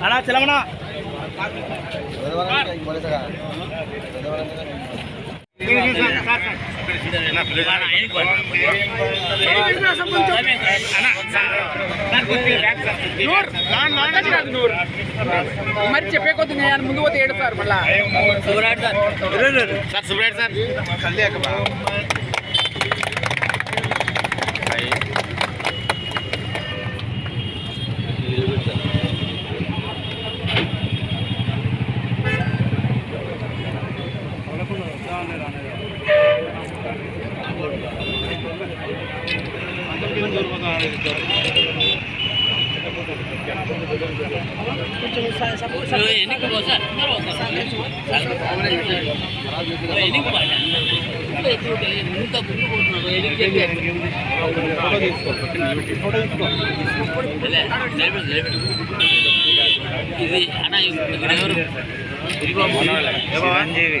అన్నా చెలమనా మరి చెప్పే కొద్ది నేను ముందు పోతే ఏడుతారు మళ్ళీ సార్. సార్ సుబ్రాట్ సార్ ఇది అన్న ఇక్కడ ఎవరు చిరంజీవి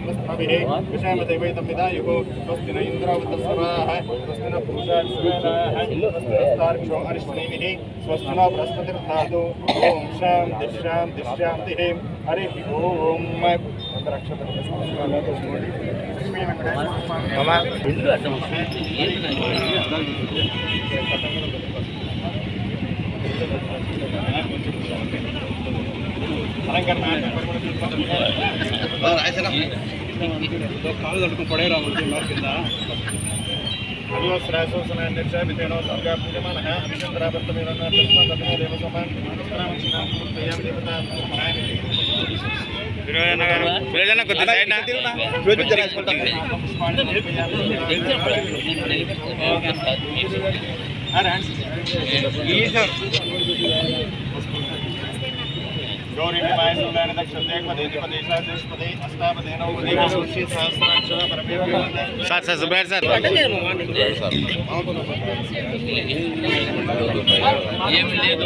ब्रह्मस्पभिः विषमदैवै तमिदा युगो स्वस्ति न इन्द्र उत्तस्वाः स्वस्ति न बृहस्पतिर्धातु ॐ शां दिश्यां दिश्यां दिहीं हरिः ॐ కట్టుకుని పడేరా కింద అల్లో శ్రాసోసన నిర్జాపితేనో సర్గా పూజమానః అభిచంద్రావర్తమేరన్న తస్మాత్ తమో దేవసమాన్ నమస్కారం సార్ సార్ సుబ్రాట్ సార్ ఏమి లేదు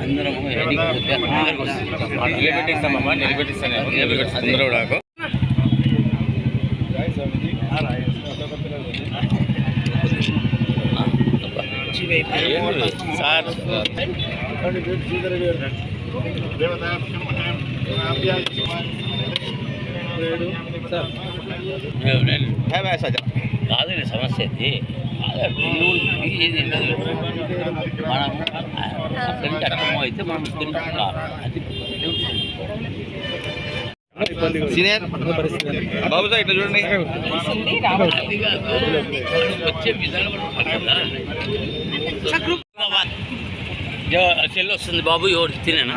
అందరం నిలబెట్టిస్తామమ్మా నిలబెట్టిస్తాను నిలబెట్టిస్తాను సార్. కాదు సమస్య ఇది. మనం అయితే మనం. అది సీనియర్? బాబు సార్ ఇట్లా చూడండి. వచ్చే విధానం సెల్ వస్తుంది బాబు ఎవరు తినేనా?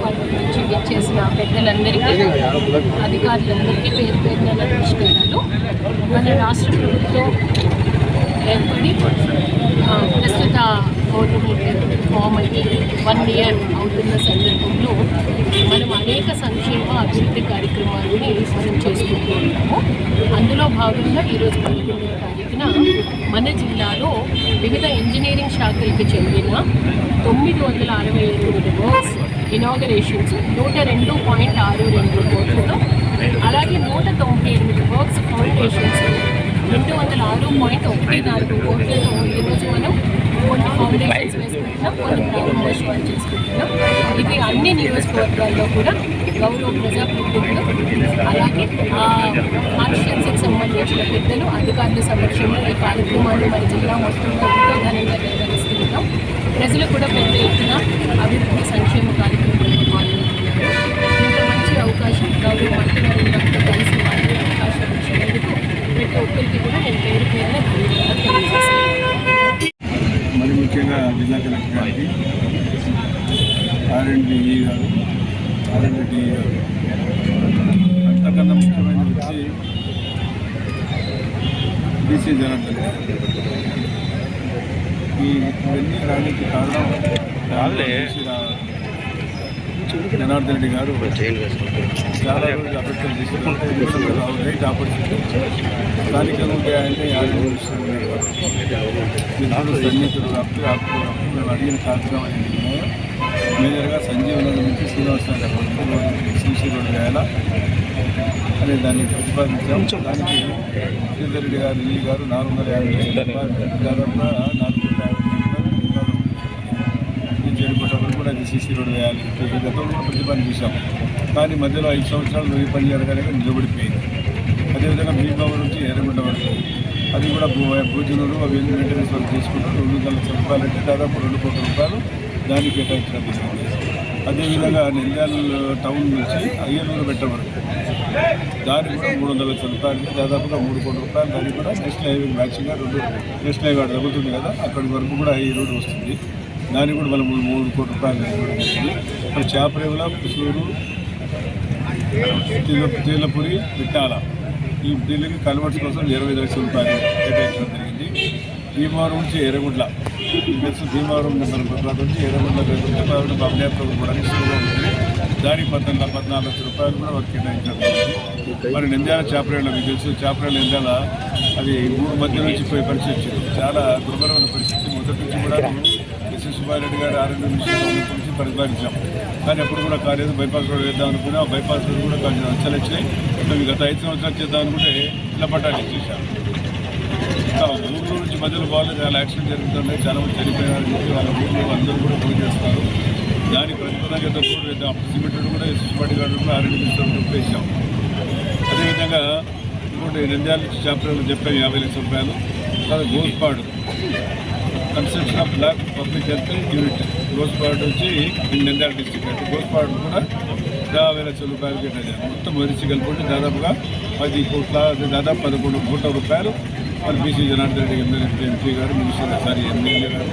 మున్సిపాలిటీ నుంచి విచ్చేసిన పెద్దలందరికీ అధికారులందరికీ పేరు పేరున నమస్కారాలు. మన రాష్ట్ర ప్రభుత్వం ఏర్పడి ప్రస్తుత గవర్నమెంట్ ఫామ్ అయ్యి వన్ ఇయర్ అవుతున్న సందర్భంలో మనం అనేక సంక్షేమ అభివృద్ధి కార్యక్రమాలని మనం చేసుకుంటూ ఉంటాము అందులో భాగంగా ఈరోజు పదకొండవ తారీఖున మన జిల్లాలో వివిధ ఇంజనీరింగ్ శాఖలకు చెందిన తొమ్మిది వందల అరవై ఎనిమిది ఇనాగరేషన్స్ నూట రెండు పాయింట్ ఆరు రెండు కోట్లతో అలాగే నూట తొంభై ఎనిమిది వర్క్స్ ఫౌండేషన్స్ రెండు వందల ఆరు పాయింట్ ఒకటి నాలుగు కోట్లతో ఈరోజు మనం కొన్ని ఫౌండేషన్స్ వేసుకుంటున్నాం కొన్ని ప్రమోషన్ చేసుకుంటున్నాం. ఇవి అన్ని నియోజకవర్గాల్లో కూడా గౌరవ ప్రజాప్రతినిధులు అలాగే ఆ కాన్స్టిట్యున్సీకి సంబంధించిన పెద్దలు అధికారుల సమక్షంలో ఈ కార్యక్రమాన్ని మన జిల్లా మొత్తంలో ఎంతో ఘనంగా ప్రజలు కూడా పెద్ద ఎత్తున అభివృద్ధి సంక్షేమ కార్యక్రమంలో పాల్గొంటున్నారు ఇంత మంచి అవకాశం గౌరవ మంత్రివర్గంతో కలిసి మాట్లాడే అవకాశం ఇచ్చినందుకు ప్రతి ఒక్కరికి కూడా నేను పేరు పేరున ధన్యవాదాలు తెలియజేస్తున్నాను మరి ముఖ్యంగా జిల్లా కలెక్టర్ గారికి ఆర్ఎండ్బిఈ గారు ఆర్ఎండ్బిఈ గారు అంతకన్నా ముఖ్యమైన వచ్చి బీసీ జనార్దన్ రెడ్డి. ఈ ఇవన్నీ రానికి కారణం. జనార్దన్ రెడ్డి గారు చాలా రోజులు అభ్యర్థులు తీసుకుంటే రైట్ ఆపర్చునిటీ స్థానికంగా ఉంటే సన్నిహితులు మేము అడిగిన కార్యక్రమం ఏంటంటే మేజర్గా సంజీవనం నుంచి శ్రీనివాసరావు శ్రీశ్రీ రోడ్డు వేయాల అనే దాన్ని ప్రతిపాదించాం. దానికి శ్రీధర్ రెడ్డి గారు ఈ గారు నాలుగు వందల యాభై దాదాపుగా నాలుగు సీసీ రోడ్డు వేయాలి గతంలో ప్రతిపాదన చూసాం. కానీ మధ్యలో ఐదు సంవత్సరాలు వెయ్యి పని జరగలేక నిలబడిపోయింది. అదేవిధంగా భీమవరం నుంచి ఎర్రగుంట వరకు అది కూడా భూ అవి ఎన్ని మెయింటెనెన్స్ వరకు చేసుకుంటారు. రెండు వందల రూపాయలు అంటే దాదాపు రెండు కోట్ల రూపాయలు దానికి కేటాయించడం జరిగింది. అదేవిధంగా నంద్యాల టౌన్ నుంచి అయ్యూరు పెట్ట వరకు దానికి కూడా మూడు వందల లక్షల రూపాయలు దాదాపుగా మూడు కోట్ల రూపాయలు దానికి కూడా నేషనల్ హైవే మ్యాచింగ్గా రెండు నేషనల్ హైవే తగ్గుతుంది కదా అక్కడి వరకు కూడా ఈ రోడ్డు వస్తుంది. దానికి కూడా మనం మూడు కోట్ల రూపాయలు ఇవ్వడం మరి చేపరేవుల పుసూరు తీల తీలపురి విట్టాల ఈ బిల్లుకి కన్వర్ట్స్ కోసం ఇరవై లక్షల రూపాయలు కేటాయించడం జరిగింది. భీమవరం నుంచి ఎర్రగుడ్ల. తెలుసు భీమవరం నెంబర్ తర్వాత నుంచి ఎర్రగుడ్ల వెళ్తుంటే పబ్లిక్ కూడా ఉంటుంది దానికి పద్నాలుగు పద్నాలుగు లక్షల రూపాయలు కూడా వారికి కేటాయించడం జరిగింది. మరి నింద్యాల చేపరేళ్ళ మీకు తెలుసు చేపరేళ్ళ నింద్యాల అది మూడు మధ్య నుంచి పోయే పరిస్థితి చాలా దుర్భరమైన పరిస్థితి. మొదటి నుంచి కూడా ఎస్ఎస్ రెడ్డి గారి ఆరోగ్యం గురించి ప్రతిపాదించాం కానీ ఎప్పుడు కూడా కాలేదు. బైపాస్ రోడ్ వేద్దాం అనుకున్నా ఆ బైపాస్ రోడ్ కూడా కొంచెం అంచలు వచ్చినాయి మేము గత ఐదు సంవత్సరాలు చేద్దాం అనుకుంటే ఇలా పట్టాలు ఇచ్చేసాం ఇంకా ఊళ్ళో నుంచి మధ్యలో బాగాలేదు చాలా యాక్సిడెంట్ జరుగుతున్నాయి. చాలా మంది చనిపోయారని చెప్పి వాళ్ళ ఊళ్ళో అందరూ కూడా పూజ చేస్తారు దాని ప్రతిపదంగా రోడ్ వేద్దాం. అప్పుడు సిమెంట్ కూడా సుష్పాటి గారు కూడా ఆరోగ్య మినిస్టర్ వేసాం. అదేవిధంగా ఇంకోటి నంద్యాల నుంచి చాప్టర్లు చెప్పాను యాభై లక్షల రూపాయలు. తర్వాత Gospadu. Construction of block public health unit Gospadu వచ్చి నంద్యాల డిస్టిక్ అంటే గోస్పాడు కూడా యాభై లక్షల రూపాయలు కేటాయించారు. మొత్తం మరిచి కలిపి దాదాపుగా పది కోట్ల దాదాపు పదకొండు కోట్ల రూపాయలు మరి BC Janardhan Reddy MLA MP గారు మినిస్టర్ సారీ ఎమ్మెల్యే గారు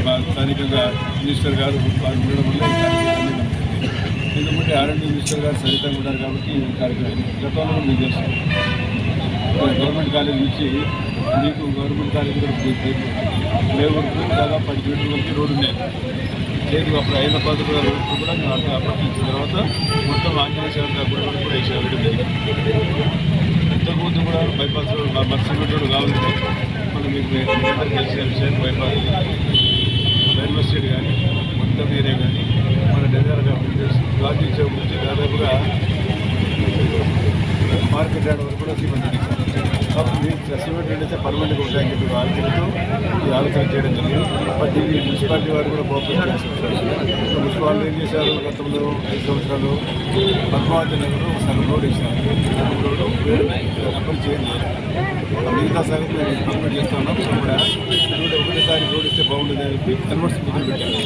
మరి స్థానికంగా మినిస్టర్ గారు ఉండడం వల్ల ఎందుకంటే ఆర్ఎండి మినిస్టర్ గారు సరితంగా ఉన్నారు కాబట్టి ఈ కార్యక్రమం గతంలో మీకు చేస్తాం గవర్నమెంట్ కాలేజ్ నుంచి మీకు గవర్నమెంట్ కాలేజ్ కూడా లేవుడికి దాదాపు పది మీటర్ల వరకు రోడ్డు ఉండేది లేదు అప్పుడు అయిన కూడా రోడ్డు కూడా మేము అక్కడ అప్పటించిన తర్వాత మొత్తం ఆంజనేయ సేవ కూడా కూడా వేసాం ఇంతకుముందు కూడా బైపాస్ రోడ్ బస్సు రోడ్డు కావాలంటే మనం మీకు తెలిసిన విషయం బైపాస్ రైల్వే స్టేట్ కానీ మొత్తం ఏరియా కానీ మన డెజర్ గాంధీ చౌక్ నుంచి దాదాపుగా మార్కెట్ యార్డ్ వరకు కూడా సిమెంట్ కాబట్టి మీరు సిమెంట్ రెడీ అయితే పర్మనెంట్ ఆలోచనతో ఈ ఆలోచన చేయడం జరిగింది. బట్ ఇది మున్సిపాలిటీ వారు కూడా కోఆపరేట్ చేస్తారు మున్సిపాలిటీ ఏం చేశారు? గతంలో ఐదు సంవత్సరాలు పద్మావతి నగర్ సగం రోడ్ ఇచ్చారు సగం రోడ్డు అప్పటి చేయండి మిగతా సగం మేము ఇంప్రూవ్మెంట్ చేస్తున్నాం సో కూడా రోడ్ ఒకటేసారి రోడ్ ఇస్తే బాగుంటుంది అని చెప్పి కన్వర్ట్స్ మొదలు పెట్టారు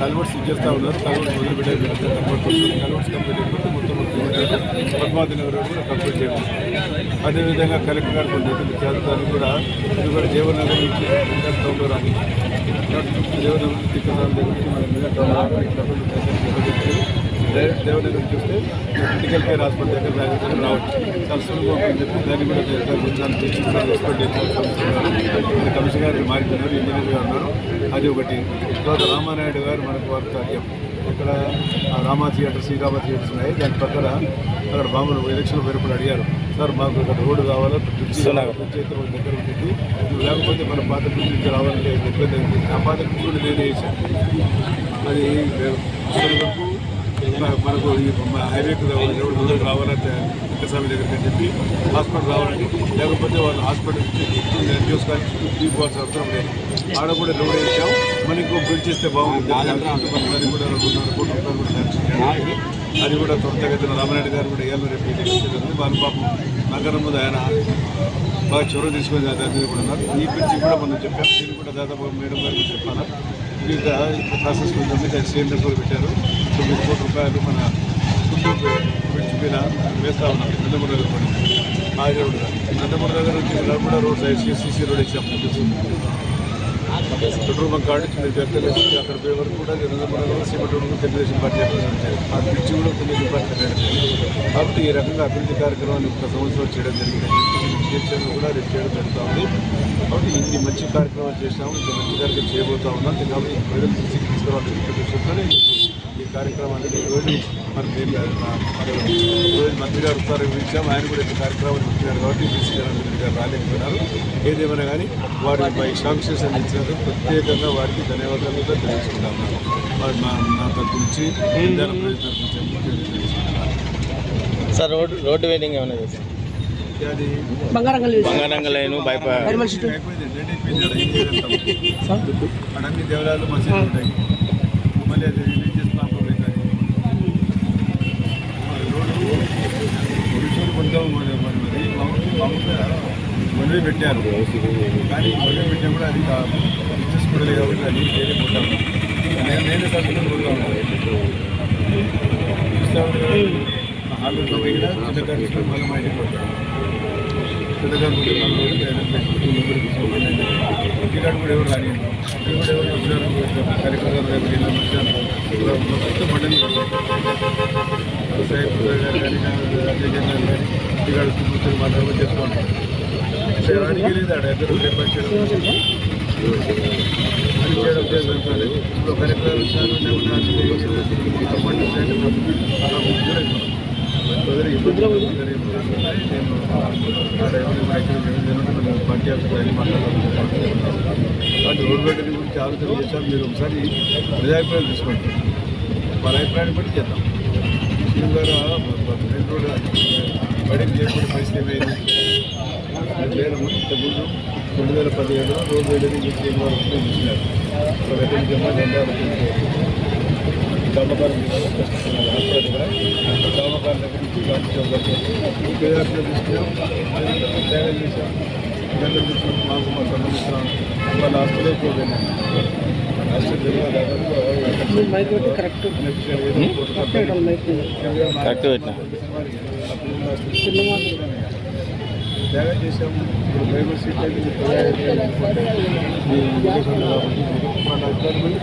కన్వర్ట్స్ ఇచ్చేస్తా ఉన్నారు. కన్వర్ట్స్ మొదలు పెట్టారు కన్వర్ట్స్ కంప్లీట్ అయిపోతే మొత్తం పద్మావతి నగర్ కూడా కంప్లీట్ చేయడం అదేవిధంగా కలెక్టర్ గారు కొన్ని నిధులు చేస్తానికి కూడా ఇది కూడా జీవనగర్ నుంచి ఇంకా టౌన్లో రాని జీవనగర్ నుంచి తిక్కసాల దగ్గర నుంచి మన మీద టౌన్ రాని దేవనగర్ చూస్తే క్రిటికల్ కేర్ హాస్పిటల్ దగ్గర దగ్గర రావచ్చు. చాలా సులభం అని చెప్పి దాన్ని కూడా దాన్ని తెచ్చి చేస్తారు కమిషనర్ గారు మారిపోయినారు. ఇంజనీర్ గారు ఉన్నారు. అది ఒకటి. తర్వాత రామానాయుడు గారు మనకు వార్త ఇక్కడ రామా థియేటర్ శ్రీరామ థియేటర్స్ ఉన్నాయి. దాని పక్కన అక్కడ బాబులు ఎలక్షన్ పేరుపడి అడిగారు సార్ మాకు ఇక్కడ రోడ్డు కావాలా? మన దగ్గర ఉంటుంది. లేకపోతే మన పాత నుంచి రావాలంటే ఇబ్బంది అవుతుంది ఆ పాత కూడా నేనే వేసాను అది మనకు హైవేకి రావాలి ముందుకు రావాలంటే వెంకటస్వామి దగ్గరికి అని చెప్పి హాస్పిటల్ రావాలని లేకపోతే వాళ్ళు హాస్పిటల్ చూసుకోవాలి తీసుకోవాల్సిన అవసరం లేదు. ఆడ కూడా లోడ్ వేసాం. మనం ఇంకో బిల్డ్ చేస్తే బాగుంటుంది అది కూడా రెండున్నర కోట్ల రూపాయలు కూడా శాంక్షన్. అది కూడా త్వరితగతిన రామరెడ్డి గారు కూడా ఏళ్ళు రేపు తెలియజేస్తుంది వాళ్ళ పాపం నగరం ముందు ఆయన బాగా చొరవ తీసుకొని దాని మీద కూడా ఉన్నారు. ఈ గురించి కూడా మనం చెప్పాం దీన్ని కూడా దాదాపు మేడం గారికి చెప్పాను వివిధ ప్రాసెస్ ఉందండి దాన్ని సేంద్ర కూడా పెట్టారు. తొమ్మిది కోట్ల రూపాయలు మన బ్రిడ్జ్ మీద వేస్తా ఉన్నాం. నందమూరి దగ్గర కూడా. ఆగే కూడా. నందమూరి దగ్గర నుంచి ఇలా రోడ్ సైడ్ సీసీ రోడ్ ఇచ్చాం పెట్రోల్ బంక్ కాడి చిన్న జరుగుతుంది అక్కడ పోయే వరకు కూడా Nandamuri cement road Telugu Desam party అభివృద్ధి ఆ బ్రిడ్జ్ కూడా తెలుగుదేశం పార్టీ కాబట్టి ఈ రకంగా అభివృద్ధి కార్యక్రమాన్ని ఒక సంవత్సరం చేయడం జరిగింది. చేసాను కూడా రేపు చేయడం జరుగుతూ ఉంది. కాబట్టి ఇన్ని మంచి కార్యక్రమాలు చేసినాము ఇంత మంచి కార్యక్రమం చేయబోతా ఉన్నాం. కాబట్టి ప్రజలు తీసుకురావాలని చెప్పి ఈ కార్యక్రమానికి ఈరోజు మరి ఈరోజు మంత్రి గారు ఉత్తర్వు ఇచ్చాం ఆయన కూడా ఈ కార్యక్రమాలు ఇచ్చినారు కాబట్టి బీసీ జనార్దన్ గారు రాలేకపోయినారు. ఏదేమైనా కానీ వారి పై శాంక్షన్స్ అందించినందుకు ప్రత్యేకంగా వారికి ధన్యవాదాలు కూడా తెలుసుకుంటాము వారి మా నా తరపు నుంచి. సార్ రోడ్డు రోడ్డు వెయిటింగ్ ఏమైనా చేశారు? అది బంగారంగ లైన్ అన్ని దేవాలయాలు మసీదులు ఉంటాయి. మళ్ళీ అది రిలీజియస్ ప్రాంతం అవుతుంది రోడ్డు ఒడిషాలు కొంచెం మరి మరి మరి మామూలు- మామూలుగా మొదలు పెట్టారు కానీ మొదలు పెట్టినా కూడా అది రిలీజియస్ కూడా లేదు కాబట్టి అది వేరే పోతాను నేను నేనే సర్దుకొని పోతా ఉన్నాను హాల్లో పోయినా చిన్న కార్యక్రమం మళ్ళీ మా ఇంటికి పోతాను పెద్దగా కూడా ఇంటికాడ కూడా ఎవరు రాని ఇక్కడ కూడా ఎవరు వచ్చారు కార్యక్రమాలు రేపు ఇలా వచ్చారు మొత్తం మండలి వ్యవసాయ గారు కానీ అజయ్ జన్ గారు కానీ ఇంటికాడ కూర్చొని మాట్లాడుకొని చెప్తూ ఉంటారు లేదు ఆడ ఇద్దరు చేయడం చేయడం ఇప్పుడు కార్యక్రమాలు పార్టీ మాట్లాడుతున్నాను రోడ్ బయటని గురించి ఆలోచన మీరు ఒకసారి ప్రజాభిప్రాయం తీసుకోండి. వాళ్ళ అభిప్రాయాన్ని బట్టి చేద్దాం. సీఎం గారు బయటకు చేయకుండా పరిస్థితి ఏమైంది? అది లేదమ్మా ఇంతకుముందు రెండు వేల పదిహేడులో రోడ్ బయటని సీఎం గారు వస్తే చూసినారు రిటర్న్ జమా రెండు చామకాలం హాస్పిటల్ దగ్గర చామకాలం దగ్గర నుంచి గాంధీ చౌక్ వరకు పేదలు తీసుకున్నాం సేవలు చేసాం ఇదంతా తీసుకుని మాకు మా సంబంధించిన వాళ్ళ హాస్పిటల్ కరెక్ట్ కరెక్ట్ పెట్టినా. సేవ చేసాం ఇప్పుడు డ్రైవర్ సీట్ అయితే మీ ప్రజా మీ ఉద్దేశంలో కాబట్టి మన అధికారులు